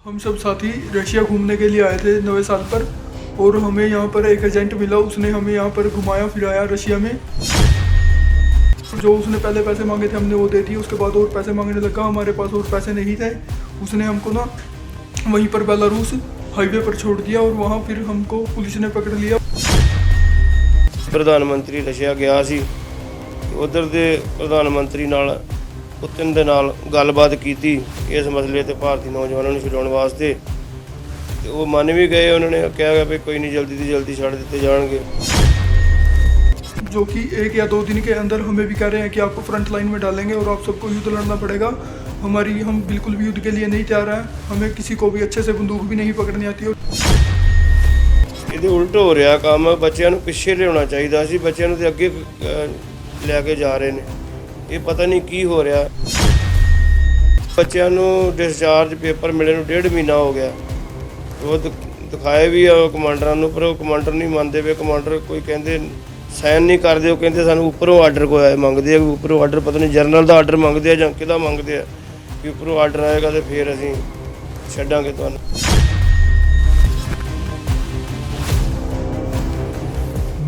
हम सब साथी रशिया घूमने के लिए आए थे नवे साल पर और हमें यहाँ पर एक एजेंट मिला उसने हमें यहाँ पर घुमाया फिराया रशिया में जो उसने पहले पैसे मांगे थे हमने वो दे दिए उसके बाद और पैसे मांगने लगा हमारे पास और पैसे नहीं थे उसने हमको ना वहीं पर बेलारूस हाईवे पर छोड़ दिया और वहाँ फिर हमको पुलिस ने पकड़ लिया ਪ੍ਰਧਾਨ ਮੰਤਰੀ ਰਸ਼ੀਆ ਗਿਆ ਸੀ ਉਧਰ ਦੇ ਪ੍ਰਧਾਨ ਮੰਤਰੀ ਨਾਲ ਪੁਤਿਨ ਦੇ ਨਾਲ ਗੱਲਬਾਤ ਕੀਤੀ ਇਸ ਮਸਲੇ ਤੇ ਭਾਰਤੀ ਨੌਜਵਾਨਾਂ ਨੂੰ ਛਡਾਉਣ ਵਾਸਤੇ ਤੇ ਉਹ ਮੰਨ ਵੀ ਗਏ ਉਹਨਾਂ ਨੇ ਕਿਹਾ ਗਿਆ ਵੀ ਕੋਈ ਨਹੀਂ ਜਲਦੀ ਤੋਂ ਜਲਦੀ ਛੱਡ ਦਿੱਤੇ ਜਾਣਗੇ जो कि एक या दो दिन के अंदर हमें भी कह रहे हैं कि आपको फ्रंट लाइन में डालेंगे और आप सबको युद्ध लड़ना पड़ेगा हमारी हम बिल्कुल भी युद्ध के लिए नहीं तैयार हैं हमें किसी को भी अच्छे से बंदूक भी नहीं पकड़नी आती और ਇਹਦੇ ਉਲਟ ਹੋ ਰਿਹਾ ਕੰਮ ਬੱਚਿਆਂ ਨੂੰ ਪਿੱਛੇ ਲਿਆਉਣਾ ਚਾਹੀਦਾ ਸੀ ਬੱਚਿਆਂ ਨੂੰ ਤੇ ਅੱਗੇ ਅਹ, ਲੈ ਕੇ ਜਾ ਰਹੇ ਨੇ ਇਹ ਪਤਾ ਨਹੀਂ ਕੀ ਹੋ ਰਿਹਾ। ਬੱਚਿਆਂ ਨੂੰ ਡਿਸਚਾਰਜ ਪੇਪਰ ਮਿਲੇ ਨੂੰ ਡੇਢ ਮਹੀਨਾ ਹੋ ਗਿਆ। ਉਹ ਦਿਖਾਏ ਵੀ ਆ ਕਮਾਂਡਰਾਂ ਨੂੰ, ਪਰ ਉਹ ਕਮਾਂਡਰ ਨਹੀਂ ਮੰਨਦੇ ਵੇ ਕਮਾਂਡਰ ਕੋਈ ਕਹਿੰਦੇ ਸਾਈਨ ਨਹੀਂ ਕਰਦੇ, ਉਹ ਕਹਿੰਦੇ ਸਾਨੂੰ ਉੱਪਰੋਂ ਆਰਡਰ ਕੋਈ ਆਇਆ, ਮੰਗਦੇ ਆ ਉੱਪਰੋਂ ਆਰਡਰ ਪਤਾ ਨਹੀਂ ਜਰਨਲ ਦਾ ਆਰਡਰ ਮੰਗਦੇ ਆ ਜਾਂ ਕਿਹਦਾ ਮੰਗਦੇ ਆ। ਕਿ ਉੱਪਰੋਂ ਆਰਡਰ ਆਏਗਾ ਤੇ ਫਿਰ ਅਸੀਂ ਛੱਡਾਂਗੇ ਤੁਹਾਨੂੰ।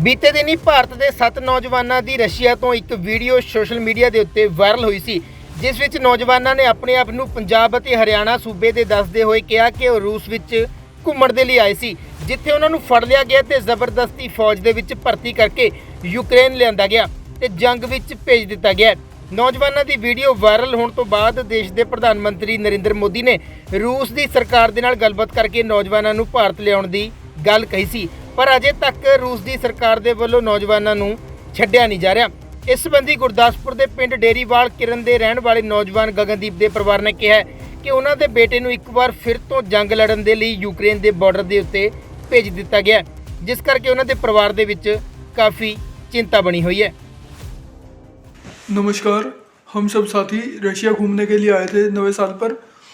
ਬੀਤੇ ਦਿਨੀ ਭਾਰਤ ਦੇ 7 ਨੌਜਵਾਨਾਂ ਦੀ ਰਸ਼ੀਆ ਤੋਂ ਇੱਕ ਵੀਡੀਓ ਸੋਸ਼ਲ ਮੀਡੀਆ ਦੇ ਉੱਤੇ ਵਾਇਰਲ ਹੋਈ ਸੀ, ਜਿਸ ਵਿੱਚ ਨੌਜਵਾਨਾਂ ਨੇ ਆਪਣੇ ਆਪ ਨੂੰ ਪੰਜਾਬ ਅਤੇ ਹਰਿਆਣਾ ਸੂਬੇ ਦੇ ਦੱਸਦੇ ਹੋਏ ਕਿਹਾ ਕਿ ਉਹ ਰੂਸ ਵਿੱਚ ਘੁੰਮਣ ਦੇ ਲਈ ਆਏ ਸੀ, ਜਿੱਥੇ ਉਹਨਾਂ ਨੂੰ ਫੜ ਲਿਆ ਗਿਆ ਤੇ ਜ਼ਬਰਦਸਤੀ ਫੌਜ ਦੇ ਵਿੱਚ ਭਰਤੀ ਕਰਕੇ ਯੂਕਰੇਨ ਲਿਆਂਦਾ ਗਿਆ ਤੇ ਜੰਗ ਵਿੱਚ ਭੇਜ ਦਿੱਤਾ ਗਿਆ। ਨੌਜਵਾਨਾਂ ਦੀ ਵੀਡੀਓ ਵਾਇਰਲ ਹੋਣ ਤੋਂ ਬਾਅਦ ਦੇਸ਼ ਦੇ ਪ੍ਰਧਾਨ ਮੰਤਰੀ ਨਰਿੰਦਰ ਮੋਦੀ ਨੇ ਰੂਸ ਦੀ ਸਰਕਾਰ ਦੇ ਨਾਲ ਗੱਲਬਾਤ ਕਰਕੇ ਨੌਜਵਾਨਾਂ ਨੂੰ ਭਾਰਤ ਲਿਆਉਣ ਦੀ ਗੱਲ ਕਹੀ ਸੀ। ਪਰ ਅਜੇ ਤੱਕ ਰੂਸ ਦੀ ਸਰਕਾਰ ਦੇ ਵੱਲੋਂ ਨੌਜਵਾਨਾਂ ਨੂੰ ਛੱਡਿਆ ਨਹੀਂ ਜਾ ਰਿਹਾ ਇਸ ਸੰਬੰਧੀ ਗੁਰਦਾਸਪੁਰ ਦੇ ਪਿੰਡ ਡੇਰੀਵਾਲ ਕਿਰਨ ਦੇ ਰਹਿਣ ਵਾਲੇ ਨੌਜਵਾਨ ਗਗਨਦੀਪ ਦੇ ਪਰਿਵਾਰ ਨੇ ਕਿਹਾ ਹੈ ਕਿ ਉਹਨਾਂ ਦੇ ਬੇਟੇ ਨੂੰ ਇੱਕ ਵਾਰ ਫਿਰ ਤੋਂ ਜੰਗ ਲੜਨ ਦੇ ਲਈ ਯੂਕਰੇਨ ਦੇ ਬਾਰਡਰ ਦੇ ਉੱਤੇ ਭੇਜ ਦਿੱਤਾ ਗਿਆ ਹੈ, ਜਿਸ ਕਰਕੇ ਉਹਨਾਂ ਦੇ ਪਰਿਵਾਰ ਦੇ ਵਿੱਚ ਕਾਫੀ ਚਿੰਤਾ ਬਣੀ ਹੋਈ ਹੈ नमस्कार हम सब साथी रशिया घूमने के लिए आए थे नवे साल पर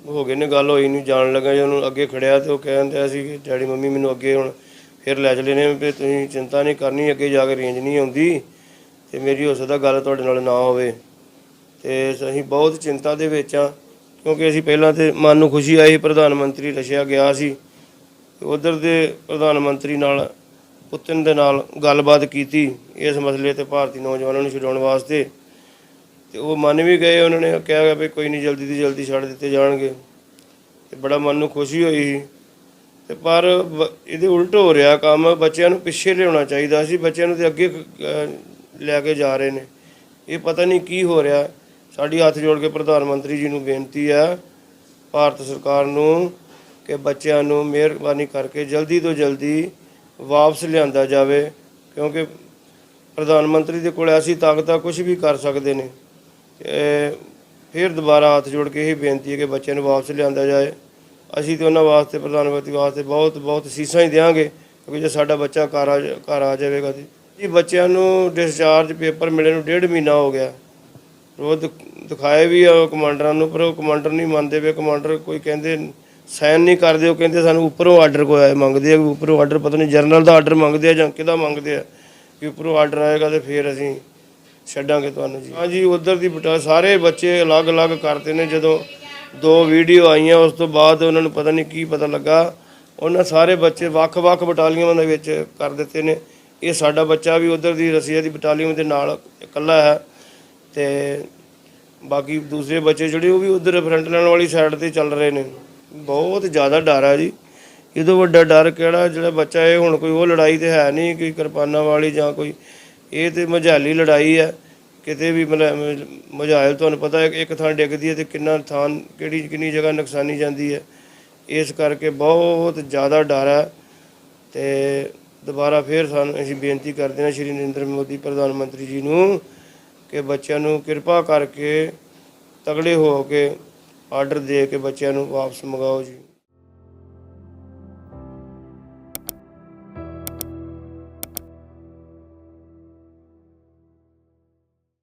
ਹੋ ਗਏ ਨੇ, ਗੱਲ ਹੋਈ ਨਹੀਂ ਜਾਣ ਲੱਗਾ ਜੇ ਉਹਨੂੰ ਅੱਗੇ ਖੜਿਆ ਤੇ ਉਹ ਕਹਿੰਦਾ ਸੀ ਕਿ ਡੈਡੀ ਮੰਮੀ ਮੈਨੂੰ ਅੱਗੇ ਹੁਣ ਫਿਰ ਲੈ ਚਲੇ ਨੇ ਵੀ ਤੁਸੀਂ ਚਿੰਤਾ ਨਹੀਂ ਕਰਨੀ, ਅੱਗੇ ਜਾ ਕੇ ਰੇਂਜ ਨਹੀਂ ਆਉਂਦੀ ਤੇ ਮੇਰੀ ਹੋ ਸਕਦਾ ਗੱਲ ਤੁਹਾਡੇ ਨਾਲ ਨਾ ਹੋਵੇ। ਤੇ ਅਸੀਂ ਬਹੁਤ ਚਿੰਤਾ ਦੇ ਵਿੱਚ ਆ ਕਿਉਂਕਿ ਅਸੀਂ ਪਹਿਲਾਂ ਤੇ ਮਨ ਨੂੰ ਖੁਸ਼ੀ ਆਈ, ਪ੍ਰਧਾਨ ਮੰਤਰੀ ਰਸ਼ੀਆ ਗਿਆ ਸੀ। ਉਧਰ ਦੇ ਪ੍ਰਧਾਨ ਮੰਤਰੀ ਨਾਲ, ਪੁਤਿਨ ਦੇ ਨਾਲ ਗੱਲਬਾਤ ਕੀਤੀ ਇਸ ਮਸਲੇ ਤੇ ਭਾਰਤੀ ਨੌਜਵਾਨਾਂ ਨੂੰ ਛਡਾਉਣ ਵਾਸਤੇ। ਤੇ ਉਹ ਮੰਨ ਵੀ ਗਏ ਉਹਨਾਂ ਨੇ, ਕਿਹਾ ਗਿਆ ਵੀ ਕੋਈ ਨਹੀਂ, ਜਲਦੀ ਤੋਂ ਜਲਦੀ ਛੱਡ ਦਿੱਤੇ ਜਾਣਗੇ। ਤੇ ਬੜਾ ਮਨ ਨੂੰ ਖੁਸ਼ੀ ਹੋਈ ਸੀ। ਤੇ ਪਰ ਇਹਦੇ ਉਲਟ ਹੋ ਰਿਹਾ ਕੰਮ, ਬੱਚਿਆਂ ਨੂੰ ਪਿੱਛੇ ਲਿਆਉਣਾ ਚਾਹੀਦਾ ਸੀ, ਬੱਚਿਆਂ ਨੂੰ ਤੇ ਅੱਗੇ ਲੈ ਕੇ ਜਾ ਰਹੇ ਨੇ। ਇਹ ਪਤਾ ਨਹੀਂ ਕੀ ਹੋ ਰਿਹਾ। ਸਾਡੀ ਹੱਥ ਜੋੜ ਕੇ ਪ੍ਰਧਾਨ ਮੰਤਰੀ ਜੀ ਨੂੰ ਬੇਨਤੀ ਹੈ ਭਾਰਤ ਸਰਕਾਰ ਨੂੰ ਕਿ ਬੱਚਿਆਂ ਨੂੰ ਮਿਹਰਬਾਨੀ ਕਰਕੇ ਜਲਦੀ ਤੋਂ ਜਲਦੀ ਵਾਪਸ ਲਿਆਂਦਾ ਜਾਵੇ, ਕਿਉਂਕਿ ਪ੍ਰਧਾਨ ਮੰਤਰੀ ਦੇ ਕੋਲ ਐਸੀ ਤਾਕਤਾਂ ਆ ਕੁਝ ਵੀ ਕਰ ਸਕਦੇ ਨੇ। ਫਿਰ ਦੁਬਾਰਾ ਹੱਥ ਜੋੜ ਕੇ ਇਹ ਬੇਨਤੀ ਹੈ ਕਿ ਬੱਚਿਆਂ ਨੂੰ ਵਾਪਸ ਲਿਆਂਦਾ ਜਾਏ। ਅਸੀਂ ਤੇ ਉਹਨਾਂ ਵਾਸਤੇ, ਪ੍ਰਧਾਨ ਮੰਤਰੀ ਵਾਸਤੇ ਬਹੁਤ ਬਹੁਤ ਸੀਸਾਂ ਹੀ ਦੇਵਾਂਗੇ ਕਿਉਂਕਿ ਜੇ ਸਾਡਾ ਬੱਚਾ ਘਰ ਆ ਜਾ- ਘਰ ਆ ਜਾਵੇਗਾ ਤੇ। ਜੀ, ਬੱਚਿਆਂ ਨੂੰ ਡਿਸਚਾਰਜ ਪੇਪਰ ਮਿਲੇ ਨੂੰ ਡੇਢ ਮਹੀਨਾ ਹੋ ਗਿਆ। ਉਹ ਦਿਖ- ਦਿਖਾਏ ਵੀ ਆ ਕਮਾਂਡਰਾਂ ਨੂੰ, ਪਰ ਉਹ ਕਮਾਂਡਰ ਨਹੀਂ ਮੰਨਦੇ ਵੇ ਕਮਾਂਡਰ ਕੋਈ ਕਹਿੰਦੇ ਸਾਈਨ ਨਹੀਂ ਕਰਦੇ, ਉਹ ਕਹਿੰਦੇ ਸਾਨੂੰ ਉੱਪਰੋਂ ਆਰਡਰ ਕੋਈ ਆਏ ਮੰਗਦੇ ਆ ਵੀ ਉੱਪਰੋਂ ਆਰਡਰ, ਪਤਾ ਨਹੀਂ ਜਰਨਲ ਦਾ ਆਰਡਰ ਮੰਗਦੇ ਆ ਜਾਂ ਕਿਹਦਾ ਮੰਗਦੇ ਆ। ਕਿ ਉੱਪਰੋਂ ਆਰਡਰ ਆਏਗਾ ਤੇ ਫਿਰ ਅਸੀਂ ਛੱਡਾਂਗੇ ਤੁਹਾਨੂੰ ਜੀ। ਹਾਂਜੀ, ਉਧਰ ਦੀ ਬਟਾ ਸਾਰੇ ਬੱਚੇ ਅਲੱਗ-ਅਲੱਗ ਕਰਤੇ ਨੇ। ਜਦੋਂ ਦੋ ਵੀਡੀਓ ਆਈਆਂ, ਉਸ ਤੋਂ ਬਾਅਦ ਉਹਨਾਂ ਨੂੰ ਪਤਾ ਨਹੀਂ ਕੀ ਪਤਾ ਲੱਗਾ। ਉਹਨਾਂ ਸਾਰੇ ਬੱਚੇ ਵੱਖ-ਵੱਖ ਬਟਾਲੀਅਨਾਂ ਦੇ ਵਿੱਚ ਕਰ ਦਿੱਤੇ ਨੇ। ਇਹ ਸਾਡਾ ਬੱਚਾ ਵੀ ਉਧਰ ਦੀ ਰਸੀਆ ਦੀ ਬਟਾਲੀਅਨ ਦੇ ਨਾਲ ਇਕੱਲਾ ਹੈ। ਤੇ ਬਾਕੀ ਦੂਸਰੇ ਬੱਚੇ ਜਿਹੜੇ, ਉਹ ਵੀ ਉਧਰ ਫਰੰਟ ਲਾਈਨ ਵਾਲੀ ਸਾਈਡ ਤੇ ਚੱਲ ਰਹੇ ਨੇ। ਬਹੁਤ ਜ਼ਿਆਦਾ ਡਰ ਹੈ ਜੀ। ਇਹਦੋਂ ਵੱਡਾ ਡਰ ਕਿਹੜਾ? ਜਿਹੜਾ ਬੱਚਾ ਇਹ ਹੁਣ ਕੋਈ ਉਹ ਲੜਾਈ ਤੇ ਹੈ ਨਹੀਂ, ਕੋਈ ਕਿਰਪਾਨਾਂ ਵਾਲੀ ਜਾਂ ਕੋਈ ਇਹ ਤੇ ਮਝਾਲੀ ਲੜਾਈ ਹੈ ਕਿਤੇ ਵੀ ਮਤਲਬ ਮਝਾਇਲ ਤੁਹਾਨੂੰ ਪਤਾ ਹੈ ਇੱਕ ਥਾਂ ਡਿੱਗਦੀ ਹੈ ਤੇ ਕਿੰਨਾ ਥਾਂ, ਕਿਹੜੀ, ਕਿੰਨੀ ਜਗ੍ਹਾ ਨੁਕਸਾਨੀ ਜਾਂਦੀ ਹੈ। ਇਸ ਕਰਕੇ ਬਹੁਤ ਜ਼ਿਆਦਾ ਡਰ ਹੈ ਤੇ ਦੁਬਾਰਾ ਫੇਰ ਸਾਨੂੰ ਅਸੀਂ ਬੇਨਤੀ ਕਰਦੇ ਹਾਂ ਸ਼੍ਰੀ ਨਰਿੰਦਰ ਮੋਦੀ ਪ੍ਰਧਾਨ ਮੰਤਰੀ ਜੀ ਨੂੰ ਕਿ ਬੱਚਿਆਂ ਨੂੰ ਕਿਰਪਾ ਕਰਕੇ ਤਗੜੇ ਹੋ ਕੇ ਆਰਡਰ ਦੇ ਕੇ ਬੱਚਿਆਂ ਨੂੰ ਵਾਪਸ ਮੰਗਾਓ ਜੀ।